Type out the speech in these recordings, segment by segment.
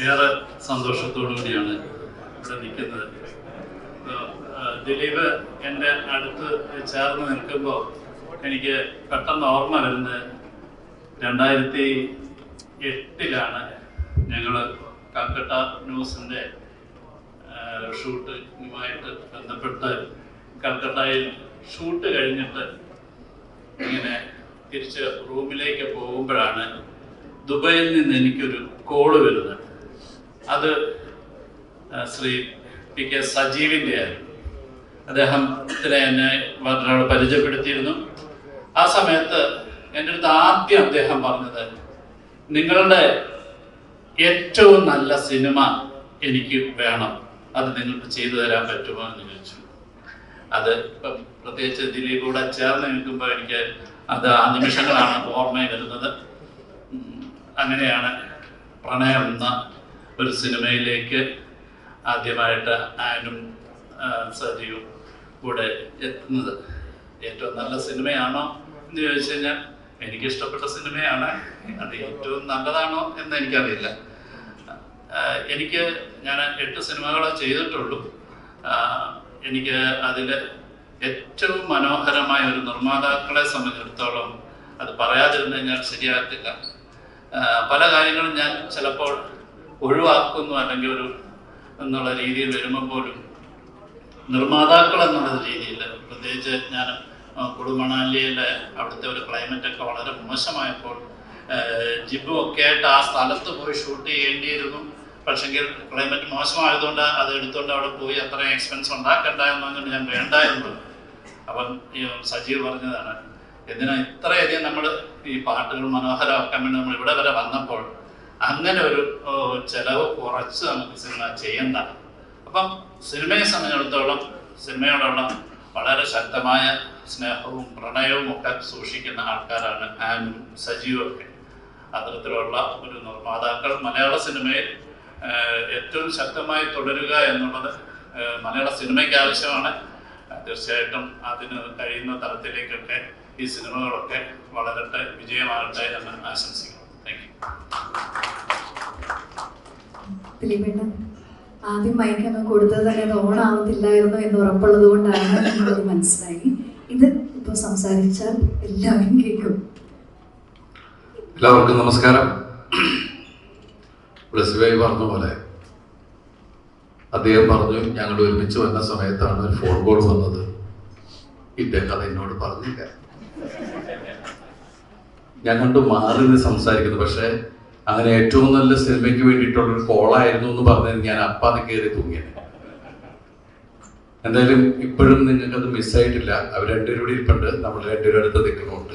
ഏറെ സന്തോഷത്തോടു കൂടിയാണ് ഇവിടെ നിൽക്കുന്നത്. ദിലീപ് എന്റെ അടുത്ത് ചേർന്ന് നിൽക്കുമ്പോൾ എനിക്ക് പെട്ടെന്ന് ഓർമ്മ വരുന്നത് രണ്ടായിരത്തി എട്ടിലാണ് ഞങ്ങൾ കൽക്കട്ട ന്യൂസിന്റെ ഷൂട്ടുമായിട്ട് ബന്ധപ്പെട്ട് കൽക്കട്ടയിൽ ഷൂട്ട് കഴിഞ്ഞിട്ട് ഇങ്ങനെ തിരിച്ച് റൂമിലേക്ക് പോകുമ്പോഴാണ് ദുബൈയിൽ നിന്ന് എനിക്കൊരു കോൾ വരുന്നത്. അത് ശ്രീ പി കെ സജീവിന്റെ ആയിരുന്നു അദ്ദേഹത്തിനെ എന്നെ മറ്റൊരാൾ പരിചയപ്പെടുത്തിയിരുന്നു. ആ സമയത്ത് എന്റെ അടുത്ത് ആദ്യം അദ്ദേഹം പറഞ്ഞത് നിങ്ങളുടെ ഏറ്റവും നല്ല സിനിമ എനിക്ക് വേണം. അത് നിങ്ങൾക്ക് ചെയ്തു തരാൻ പറ്റുമോ? എന്ന് ചോദിച്ചു. അത് ഇപ്പം പ്രത്യേകിച്ച് ദിലീപ് കൂടെ ചേർന്ന് നിൽക്കുമ്പോൾ എനിക്ക് അത് ആ നിമിഷങ്ങളാണ് ഓർമ്മയിൽ വരുന്നത്. അങ്ങനെയാണ് പ്രണയം എന്ന ഒരു സിനിമയിലേക്ക് ആദ്യമായിട്ട് ആനും സജിയും കൂടെ എത്തുന്നത്. ഏറ്റവും നല്ല സിനിമയാണോ എന്ന് ചോദിച്ചു കഴിഞ്ഞാൽ എനിക്ക് ഇഷ്ടപ്പെട്ട സിനിമയാണ്. അത് ഏറ്റവും നല്ലതാണോ എന്ന് എനിക്കറിയില്ല. എനിക്ക് ഞാൻ എട്ട് സിനിമകളെ ചെയ്തിട്ടുള്ളൂ. എനിക്ക് അതിൽ ഏറ്റവും മനോഹരമായ ഒരു നിർമ്മാതാക്കളെ സംബന്ധിച്ചിടത്തോളം അത് പറയാതിരുന്നു കഴിഞ്ഞാൽ ശരിയാകത്തില്ല. പല കാര്യങ്ങളും ഞാൻ ചിലപ്പോൾ ഒഴിവാക്കുന്നു അല്ലെങ്കിൽ ഒരു എന്നുള്ള രീതിയിൽ വരുമ്പോൾ പോലും നിർമ്മാതാക്കൾ എന്നുള്ള രീതിയിൽ പ്രത്യേകിച്ച് ഞാൻ കുടുമണാലിയിലെ അവിടുത്തെ ഒരു ക്ലൈമറ്റ് ഒക്കെ വളരെ മോശമായപ്പോൾ ജിബും ഒക്കെ ആയിട്ട് ആ സ്ഥലത്ത് പോയി ഷൂട്ട് ചെയ്യേണ്ടിയിരുന്നു. പക്ഷെങ്കിൽ ക്ലൈമറ്റ് മോശമായതുകൊണ്ട് അത് എടുത്തുകൊണ്ട് അവിടെ പോയി അത്രയും എക്സ്പെൻസ് ഉണ്ടാക്കണ്ട പറഞ്ഞുകൊണ്ട് ഞാൻ വേണ്ടായിരുന്നു. അപ്പം സജീവ് പറഞ്ഞതാണ് എന്തിനാ ഇത്രയധികം നമ്മൾ ഈ പാട്ടുകൾ മനോഹരമാക്കാൻ വേണ്ടി നമ്മൾ ഇവിടെ വരെ വന്നപ്പോൾ അങ്ങനെ ഒരു ചെലവ് കുറച്ച് നമുക്ക് സിനിമ ചെയ്യണ്ട. അപ്പം സിനിമയെ സംബന്ധിച്ചിടത്തോളം സിനിമയോടുള്ള വളരെ ശക്തമായ സ്നേഹവും പ്രണയവും ഒക്കെ സൂക്ഷിക്കുന്ന ആൾക്കാരാണ് ആനും സജീവും ഒക്കെ. അത്തരത്തിലുള്ള ഒരു നിർമ്മാതാക്കൾ മലയാള സിനിമയിൽ ഏറ്റവും ശക്തമായി തുടരുക എന്നുള്ളത് മലയാള സിനിമയ്ക്ക് ആവശ്യമാണ്. തീർച്ചയായിട്ടും അതിന് കഴിയുന്ന തരത്തിലേക്കൊക്കെ ഈ സിനിമകളൊക്കെ വളരട്ടെ വിജയമാകട്ടെ എന്ന് ആശംസിക്കുന്നു. ആദ്യം മൈക്ക് അങ്ങ് കൊടുത്തത് തന്നെ അത് ഓൺ ആവത്തില്ലായിരുന്നു എന്ന് ഉറപ്പുള്ളത് കൊണ്ടാണ് എന്നുള്ളത് മനസ്സിലായി. ഇത് ഇപ്പോൾ സംസാരിച്ചാൽ എല്ലാവരും കേൾക്കും. എല്ലാവർക്കും നമസ്കാരം. ബ്ലസ്ബായി പറഞ്ഞ പോലെ അദ്ദേഹം പറഞ്ഞു ഞങ്ങൾ ഒരുമിച്ച് വന്ന സമയത്താണ് ഒരു ഫോൺ കോൾ വന്നത്. ഇദ്ദേഹം അത് എന്നോട് പറഞ്ഞില്ല. ഞാൻ കണ്ടു മാറി നിന്ന് സംസാരിക്കുന്നു. പക്ഷെ അങ്ങനെ ഏറ്റവും നല്ല സിനിമയ്ക്ക് വേണ്ടിയിട്ടുള്ള ഒരു കോളായിരുന്നു എന്ന് പറഞ്ഞത് ഞാൻ അപ്പാതെ കയറി തൂങ്ങിയത്. എന്തായാലും ഇപ്പോഴും നിങ്ങൾക്കത് മിസ്സായിട്ടില്ല. അവർ രണ്ടുപേരും ഇരിപ്പുണ്ട്. നമ്മൾ രണ്ടുപേരും അടുത്ത് നിൽക്കുന്നുണ്ട്.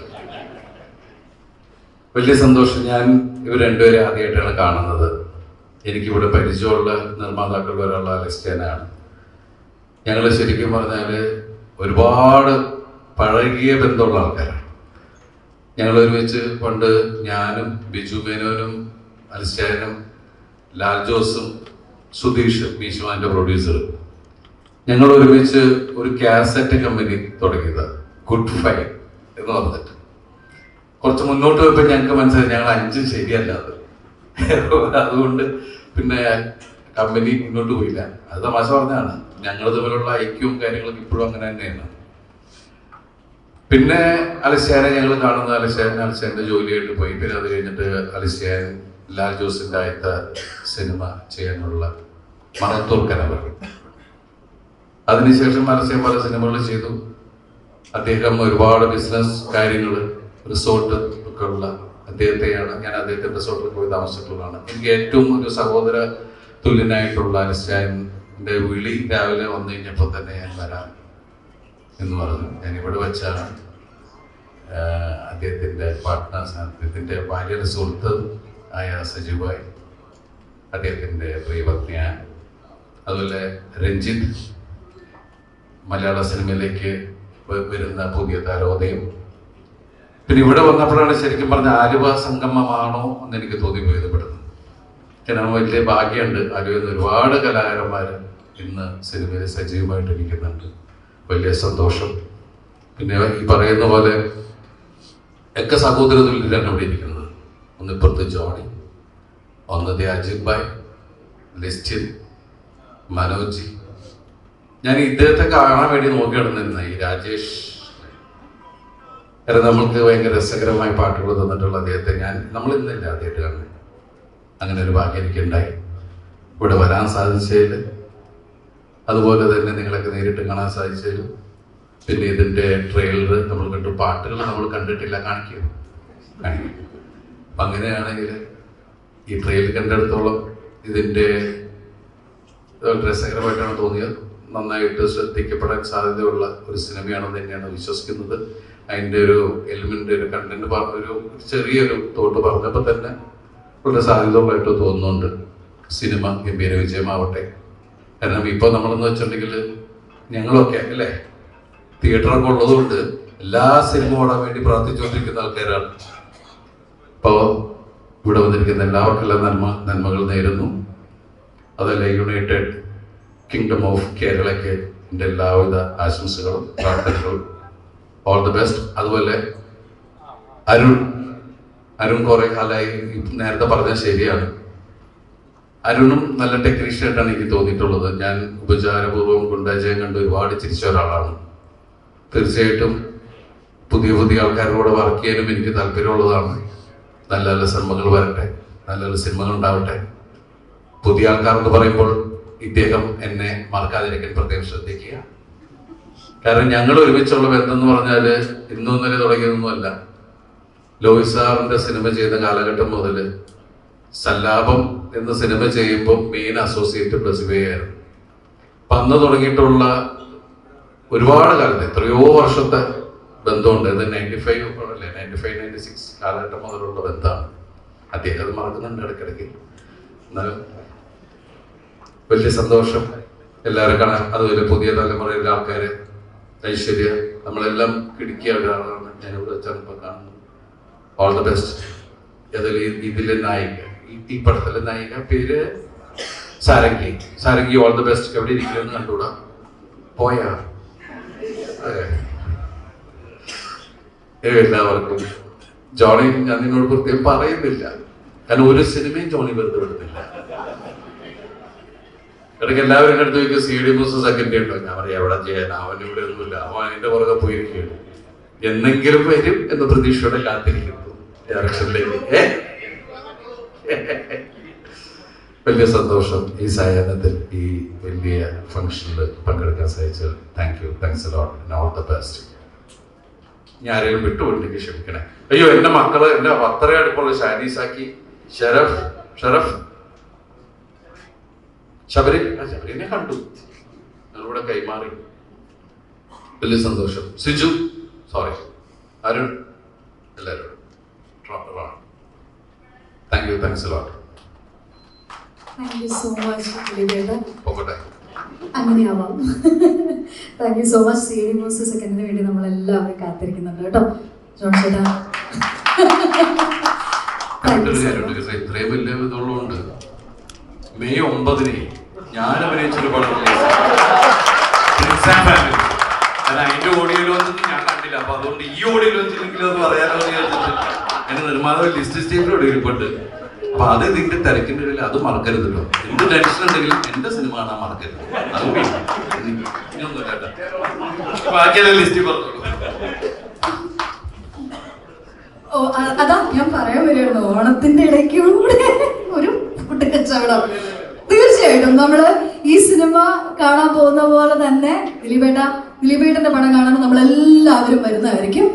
വലിയ സന്തോഷം. ഞാൻ ഇവർ രണ്ടുപേരെ ആദ്യമായിട്ടാണ് കാണുന്നത്. എനിക്കിവിടെ പരിചയമുള്ള നിർമ്മാതാക്കൾ ഒരാളുള്ള അലസ്റ്റേനാണ് ഞങ്ങൾ ശരിക്കും പറഞ്ഞാൽ ഒരുപാട് പഴകിയ ബന്ധമുള്ള ആൾക്കാരാണ്. ഞങ്ങൾ ഒരുമിച്ച് പണ്ട് ഞാനും ബിജു മേനോനും അലിസ്റ്റേനും ലാൽ ജോസും സുധീഷ് മീശുമാന്റെ പ്രൊഡ്യൂസർ ഞങ്ങൾ ഒരുമിച്ച് ഒരു കാസറ്റ് കമ്പനി തുടങ്ങിയത് ഗുഡ് ഫൈ എന്ന് പറഞ്ഞിട്ട്. കുറച്ച് മുന്നോട്ട് പോയപ്പോൾ ഞങ്ങൾക്ക് മനസ്സിലായി ഞങ്ങൾ അഞ്ചും ശരിയല്ല അത്. അതുകൊണ്ട് പിന്നെ കമ്പനി മുന്നോട്ട് പോയില്ല. അത് തമാശ പറഞ്ഞാണ് ഞങ്ങൾ തമ്മിലുള്ള ഐക്യവും കാര്യങ്ങളും ഇപ്പോഴും അങ്ങനെ തന്നെയാണ്. പിന്നെ അലിസ്യാനെ ഞങ്ങൾ കാണുന്ന അലിസ്യാൻ അലിസ്യാന്റെ ജോലിയായിട്ട് പോയി. പിന്നെ അത് കഴിഞ്ഞിട്ട് അലിസ്യാൻ ലാൽ ജോസിന്റെ ആദ്യത്തെ സിനിമ ചെയ്യാനുള്ള മണത്തൂർ കനവർ അതിനുശേഷം അലസ്യാൻ പല സിനിമകൾ ചെയ്തു. അദ്ദേഹം ഒരുപാട് ബിസിനസ് കാര്യങ്ങൾ റിസോർട്ട് ഒക്കെ ഉള്ള അദ്ദേഹത്തെയാണ് ഞാൻ അദ്ദേഹത്തെ റിസോർട്ടിൽ പോയി താമസിച്ചിട്ടുള്ളതാണ്. എനിക്ക് ഏറ്റവും ഒരു സഹോദര തുല്യനായിട്ടുള്ള അലിസ്റ്റാന്റെ വിളി രാവിലെ വന്നു കഴിഞ്ഞപ്പോൾ തന്നെ ഞാൻ വരാം എന്ന് പറഞ്ഞു. ഞാൻ ഇവിടെ വെച്ചാണ് അദ്ദേഹത്തിന്റെ പാർട്ട്നേഴ്സ് അദ്ദേഹത്തിന്റെ ഭാര്യയുടെ സുഹൃത്ത് ആയ സജീവായി അദ്ദേഹത്തിന്റെ പ്രിയപത്നിയായ അതുപോലെ രഞ്ജിത്ത് മലയാള സിനിമയിലേക്ക് വരുന്ന പുതിയ താരോദയം. പിന്നെ ഇവിടെ വന്നപ്പോഴാണ് ശരിക്കും പറഞ്ഞ ആലുവ സംഗമമാണോ എന്ന് എനിക്ക് തോന്നി ഇവിടുന്ന് കാരണം വലിയ ഭാഗ്യമുണ്ട്. ആലുവയിൽ ഒരുപാട് കലാകാരന്മാർ ഇന്ന് സിനിമയിൽ സജീവമായിട്ട് ഇരിക്കുന്നുണ്ട് വലിയ സന്തോഷം. പിന്നെ ഈ പറയുന്ന പോലെ ഒക്കെ സഹോദരത്തിലാണ് അവിടെ ഇരിക്കുന്നത്. ഒന്ന് ഇപ്പുറത്ത് ജോണി ഒന്ന് ദേ അജിത് ഭായ് ലിസ്റ്റിൻ മനോജ്. ഞാൻ ഇദ്ദേഹത്തെ കാണാൻ വേണ്ടി നോക്കി കിടന്നിരുന്ന ഈ രാജേഷ്. കാരണം നമ്മൾക്ക് ഭയങ്കര രസകരമായ പാട്ടുകൾ തന്നിട്ടുള്ള അദ്ദേഹത്തെ ഞാൻ നമ്മൾ ഇന്നില്ല അദ്ദേഹത്തെ കാണുന്നത്. അങ്ങനെ ഒരു ഭാഗ്യം എനിക്കുണ്ടായി. ഇവിടെ വരാൻ സാധിച്ചതിൽ അതുപോലെ തന്നെ നിങ്ങളൊക്കെ നേരിട്ട് കാണാൻ സാധിച്ചു പിന്നെ ഇതിന്റെ ട്രെയിലർ നമ്മൾ കണ്ടു. പാട്ടുകൾ നമ്മൾ കണ്ടിട്ടില്ല. കാണിക്കും. കാണിക്കും. അങ്ങനെയാണെങ്കിൽ ഈ ട്രെയിലർ കണ്ടിടത്തോളം ഇതിന്റെ രസകരമായിട്ടാണ് തോന്നിയത്. നന്നായിട്ട് ശ്രദ്ധിക്കപ്പെടാൻ സാധ്യതയുള്ള ഒരു സിനിമയാണെന്ന് തന്നെയാണ് വിശ്വസിക്കുന്നത്. അതിന്റെ ഒരു എലിമെന്റ് ഒരു കണ്ടന്റ് ഒരു ചെറിയൊരു തോട്ട് പറഞ്ഞപ്പോൾ തന്നെ വളരെ സാധ്യതകളായിട്ട് തോന്നുന്നുണ്ട്. സിനിമ ഗംഭീര വിജയമാവട്ടെ. കാരണം ഇപ്പോൾ നമ്മളെന്ന് വെച്ചിട്ടുണ്ടെങ്കിൽ ഞങ്ങളൊക്കെ അല്ലേ? തിയേറ്ററൊക്കെ ഉള്ളതുകൊണ്ട് എല്ലാ സിനിമ ഓടാൻ വേണ്ടി പ്രാർത്ഥിച്ചുകൊണ്ടിരിക്കുന്ന ആൾക്കാരാണ്. അപ്പോൾ ഇവിടെ വന്നിരിക്കുന്ന എല്ലാവർക്കും എല്ലാ നന്മ നന്മകൾ നേരുന്നു. അതല്ല യുണൈറ്റഡ് കിങ്ഡം ഓഫ് കേരളയ്ക്ക് എന്റെ എല്ലാവിധ ആശംസകളും പ്രാർത്ഥനകളും. ഓൾ ദി ബെസ്റ്റ് അതുപോലെ അരുൺ അരുൺ കുറെ കാലമായി നേരത്തെ പറഞ്ഞത് ശരിയാണ്. അരുണും നല്ല ടെക്നീഷ്യൻ ആയിട്ടാണ് എനിക്ക് തോന്നിയിട്ടുള്ളത്. ഞാൻ ഉപചാരപൂർവം ഗുണ്ടാജയം കണ്ട് ഒരുപാട് ചിരിച്ച ഒരാളാണ്. തീർച്ചയായിട്ടും പുതിയ പുതിയ ആൾക്കാരോട് വർക്ക് ചെയ്യാനും എനിക്ക് താല്പര്യമുള്ളതാണ്. നല്ല നല്ല സിനിമകൾ വരട്ടെ നല്ല നല്ല സിനിമകൾ ഉണ്ടാവട്ടെ. പുതിയ ആൾക്കാർ എന്ന് പറയുമ്പോൾ ഇദ്ദേഹം എന്നെ മറക്കാതിരിക്കാൻ പ്രത്യേകം ശ്രദ്ധിക്കുക. കാരണം ഞങ്ങൾ ഒരുമിച്ചുള്ള ബന്ധം എന്ന് പറഞ്ഞാൽ ഇന്നും ഇന്നലെ തുടങ്ങിയതൊന്നുമല്ല. ലോയിസാറിന്റെ സാറിന്റെ സിനിമ ചെയ്ത കാലഘട്ടം മുതൽ സല്ലാപം എന്ന സിനിമ ചെയ്യുമ്പോൾ മെയിൻ അസോസിയേറ്റ് പ്രസിബയായിരുന്നു അപ്പൊ അന്ന് തുടങ്ങിയിട്ടുള്ള ഒരുപാട് കാലത്ത് എത്രയോ വർഷത്തെ ബന്ധമുണ്ട്. ഇത് നയന്റി ഫൈവ് അല്ലേ? നയന്റി ഫൈവ് നയന്റി സിക്സ് കാലഘട്ടം മുതലുള്ള ബന്ധമാണ്. അദ്ദേഹം അത് മറക്കുന്നുണ്ട് ഇടയ്ക്കിടയ്ക്ക്. എന്നാലും വലിയ സന്തോഷം. എല്ലാവരും കാണാൻ അതുപോലെ പുതിയ തലമുറയിലെ ആൾക്കാർ ഐശ്വര്യ നമ്മളെല്ലാം കിടുക്കിയ ഒരാളാണ് ഞാനിവിടെ ചെറുപ്പം കാണുന്നത്. ഓൾ ദ ബെസ്റ്റ് അതിൽ ഇതിലെ നായിക. ഈ- പടത്തിലെ നായിക പേര് Sarangi. Sarangi all the best എവിടെ ഇരിക്കുമെന്ന് കണ്ടുകൂടാ? പോയാ? എല്ലാവർക്കും. ജോണി ഞാൻ നിന്നോട് പ്രത്യേകം പറയുന്നില്ല. കാരണം ഒരു സിനിമയും ജോണി വെറുതെ വിടുന്നില്ല. ഇടയ്ക്ക് എല്ലാവരും അടുത്ത് ചോദിക്കും സി ഡി മൂസ് സെക്കൻഡ് ഉണ്ടോ? ഞാൻ പറയാം എവിടെ ചെയ്യാൻ അവൻ ഇവിടെ ഒന്നുമില്ല. അവൻ അതിന്റെ പുറകെ പോയിരിക്കുകയാണ്. എന്നെങ്കിലും വരും എന്ന പ്രതീക്ഷയോടെ കാത്തിരിക്കുന്നു. ഡയറക്ഷനിലേക്ക് ഏ? വലിയ സന്തോഷം ഈ സായാഹ്നത്തിൽ ഈ വലിയ ഫംഗ്ഷനിൽ പങ്കെടുക്കാൻ സാധിച്ചത്. Thank you thanks lot all the best ഞാൻ ആരെങ്കിലും വിട്ടുപോയിട്ടെങ്കിൽ ക്ഷമിക്കണേ. അയ്യോ എന്റെ മക്കൾ എന്റെ അത്ര അടുപ്പുള്ള ഷാനീസാക്കി ഷെറഫ് ഷെറഫ് ശബരി ശബരിനെ കണ്ടു. ഞങ്ങളിവിടെ കൈമാറി. വലിയ സന്തോഷം. സിജു സോറി അരുൺ എല്ലാവരും. Thank you thanks lot thank you so much പോകട്ടെ അങ്ങനെയാവാം. Thank you so much C D മൂസ് സെക്കൻഡിന് വേണ്ടി നമ്മളെല്ലാവരും കാത്തിരിക്കുന്നുണ്ട് കേട്ടോ. ജോൺ ചേട്ടാ. ഇത്രയും വലിയ ഇതുള്ളതുകൊണ്ട് മെയ് ഒമ്പതിന് ഞാൻ അഭിനയിച്ചൊരു പടം. കാരണം അതിന്റെ ഓഡിയോ ലോഞ്ചൊന്നും ഞാൻ കണ്ടില്ല. അപ്പൊ അതുകൊണ്ട് ഈ ഓഡിയോ ലോഞ്ചിലെങ്കിലും അത് പറയാനോ എന്ന് വിചാരിച്ചിട്ട് എന്റെ നിർമ്മാതാവ് ലിസ്റ്റ് സ്റ്റേറ്റിലൂടെ ഇരിപ്പുണ്ട് അപ്പൊ അത് നിന്റെ തിരക്കിന്റെ ഇടയിൽ അത് മറക്കരുത് കേട്ടോ എന്ത് ടെൻഷൻ ഉണ്ടെങ്കിലും എന്റെ സിനിമ കാണാൻ മറക്കരുത്. പറഞ്ഞു ഓ അതാ ഞാൻ പറയാൻ വരികയായിരുന്നു. ഓണത്തിന്റെ ഇടയ്ക്കൂടെ ഒരു കുട്ടി കച്ചവടം. തീർച്ചയായിട്ടും നമ്മൾ ഈ സിനിമ കാണാൻ പോകുന്ന പോലെ തന്നെ ദിലീപേട്ട ദിലീപേട്ടന്റെ പടം കാണാൻ നമ്മളെല്ലാവരും വരുന്നതായിരിക്കും.